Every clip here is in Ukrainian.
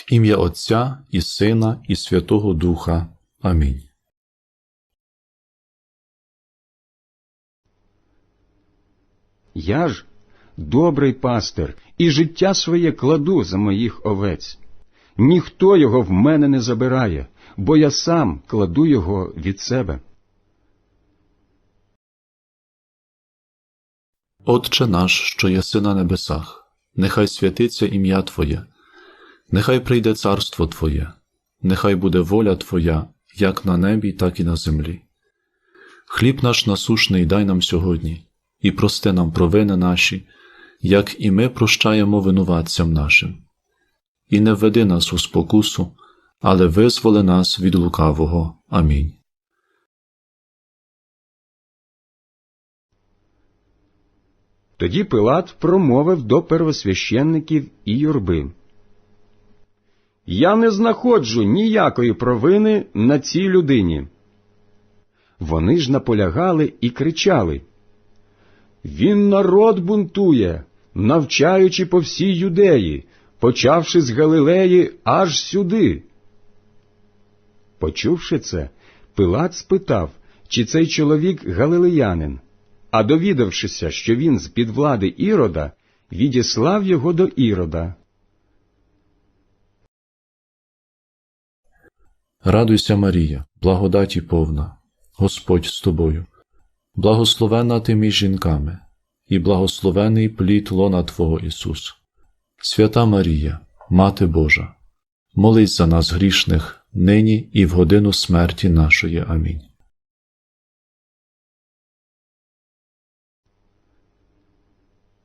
В ім'я Отця і Сина, і Святого Духа. Амінь. Я ж добрий пастир, і життя своє кладу за моїх овець. Ніхто його в мене не забирає, бо я сам кладу його від себе. Отче наш, що єси на небесах, нехай святиться ім'я Твоє, нехай прийде царство Твоє, нехай буде воля Твоя, як на небі, так і на землі. Хліб наш насушний дай нам сьогодні, і прости нам провини наші, як і ми прощаємо винуватцям нашим. І не введи нас у спокусу, але визволи нас від лукавого. Амінь. Тоді Пилат промовив до первосвященників і юрби. Я не знаходжу ніякої провини на цій людині. Вони ж наполягали і кричали. Він народ бунтує, навчаючи по всій юдеї, почавши з Галилеї аж сюди. Почувши це, Пилат спитав, чи цей чоловік галилеянин, а довідавшися, що він з під влади Ірода, відіслав його до Ірода. Радуйся, Марія, благодаті повна, Господь з тобою, благословена ти між жінками, і благословений плід лона Твого Ісус. Свята Марія, Мати Божа, молись за нас грішних, нині і в годину смерті нашої. Амінь.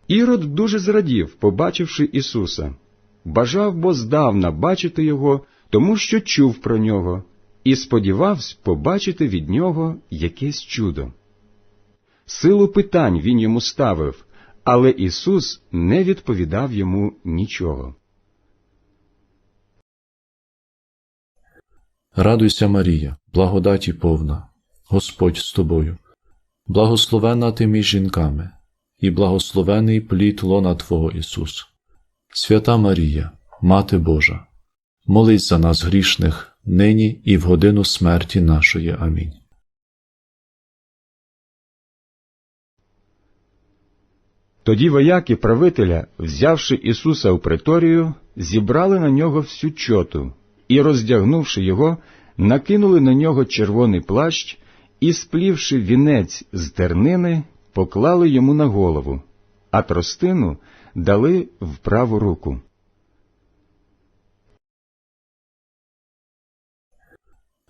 Ірод дуже зрадів, побачивши Ісуса. Бажав бо здавна бачити його, тому що чув про нього, і сподівався побачити від нього якесь чудо. Силу питань він йому ставив, але Ісус не відповідав йому нічого. Радуйся, Марія, благодаті повна, Господь з тобою, благословена ти між жінками, і благословений плід лона Твого Ісус. Свята Марія, Мати Божа, молись за нас грішних, нині і в годину смерті нашої. Амінь. Тоді вояки правителя, взявши Ісуса у преторію, зібрали на нього всю чоту і, роздягнувши його, накинули на нього червоний плащ і, сплівши вінець з тернини, поклали йому на голову, а тростину дали в праву руку.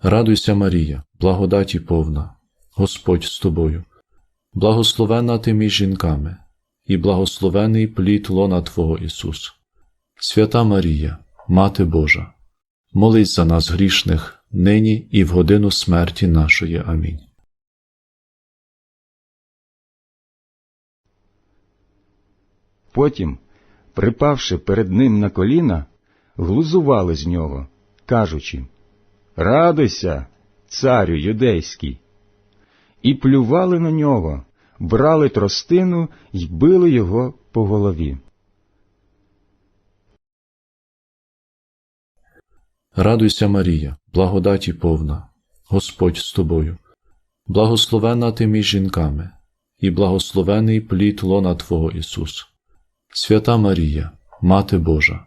Радуйся, Марія, благодаті повна, Господь з тобою, благословена ти між жінками, і благословений плід лона Твого Ісус. Свята Марія, Мати Божа, молись за нас грішних, нині і в годину смерті нашої. Амінь. Потім, припавши перед ним на коліна, глузували з нього, кажучи Радуйся, царю юдейський. І плювали на нього, брали тростину й били його по голові. Радуйся, Марія, благодаті повна, Господь з тобою, благословена ти між жінками, і благословений плід лона Твого Ісус. Свята Марія, Мати Божа,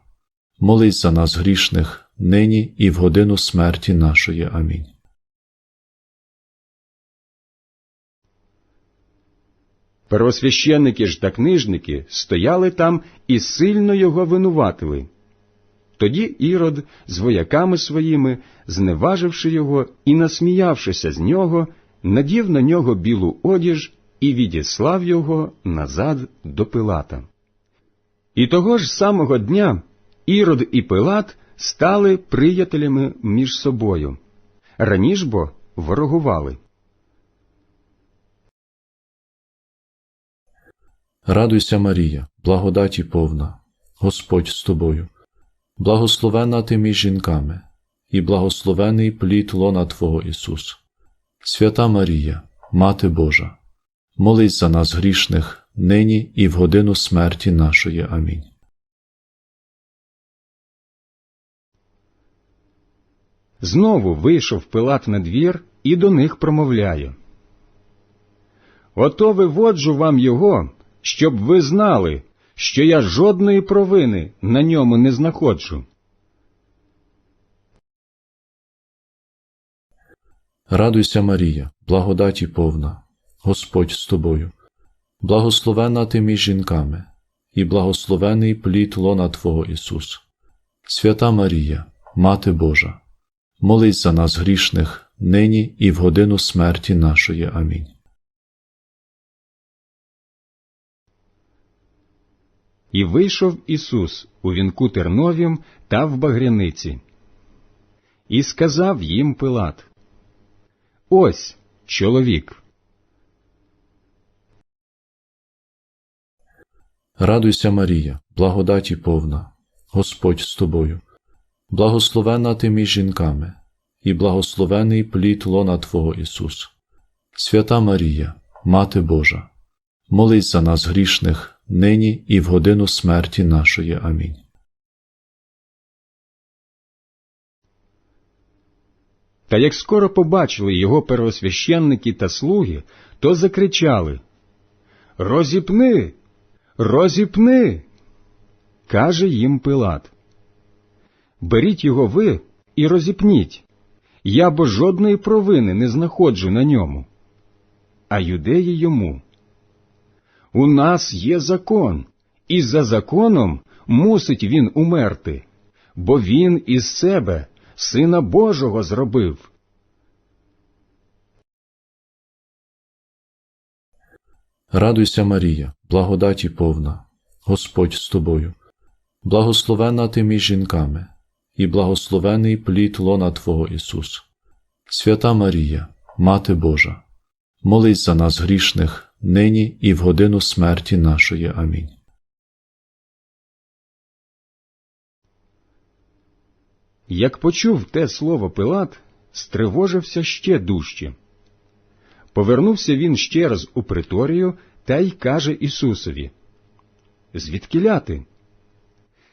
молись за нас грішних, нині і в годину смерті нашої. Амінь. Первосвященники ж та книжники стояли там і сильно його винуватили. Тоді Ірод з вояками своїми, зневаживши його і насміявшися з нього, надів на нього білу одіж і відіслав його назад до Пилата. І того ж самого дня Ірод і Пилат стали приятелями між собою. Раніш бо ворогували. Радуйся, Марія, благодаті повна, Господь з тобою, благословена ти між жінками, і благословений плід лона Твого Ісус. Свята Марія, Мати Божа, молись за нас грішних, нині і в годину смерті нашої. Амінь. Знову вийшов Пилат на двір і до них промовляє. Ото виводжу вам його, щоб ви знали, що я жодної провини на ньому не знаходжу. Радуйся, Марія, благодаті повна, Господь з тобою, благословена ти між жінками, і благословений плід лона Твого Ісус. Свята Марія, Мати Божа, молись за нас грішних, нині і в годину смерті нашої. Амінь. І вийшов Ісус у вінку терновім та в багряниці. І сказав їм Пилат, Ось чоловік. Радуйся, Марія, благодаті повна, Господь з тобою, благословена ти між жінками, і благословений плід лона Твого Ісус. Свята Марія, Мати Божа, молись за нас грішних, нині і в годину смерті нашої. Амінь. Та як скоро побачили його первосвященники та слуги, то закричали Розіпни, розіпни. каже їм Пилат. Беріть його ви і розіпніть. Я бо жодної провини не знаходжу на ньому. А юдеї йому. У нас є закон, і за законом мусить він умерти, бо він із себе Сина Божого зробив. Радуйся, Марія, благодаті повна, Господь з тобою, благословена ти між жінками, і благословений плід лона Твого Ісус. Свята Марія, Мати Божа, молись за нас грішних, нині і в годину смерті нашої. Амінь. Як почув те слово Пилат, стривожився ще дужче. Повернувся він ще раз у приторію та й каже Ісусові Звідкіля ти?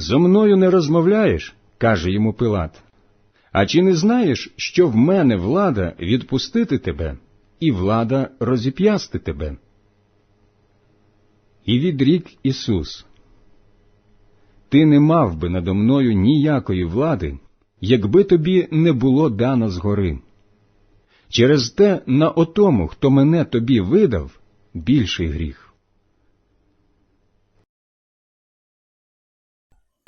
Зо мною не розмовляєш, каже йому Пилат. А чи не знаєш, що в мене влада відпустити тебе, і влада розіп'ясти тебе? І відрік Ісус. Ти не мав би надо мною ніякої влади, якби тобі не було дано згори. Через те на отому, хто мене тобі видав, більший гріх.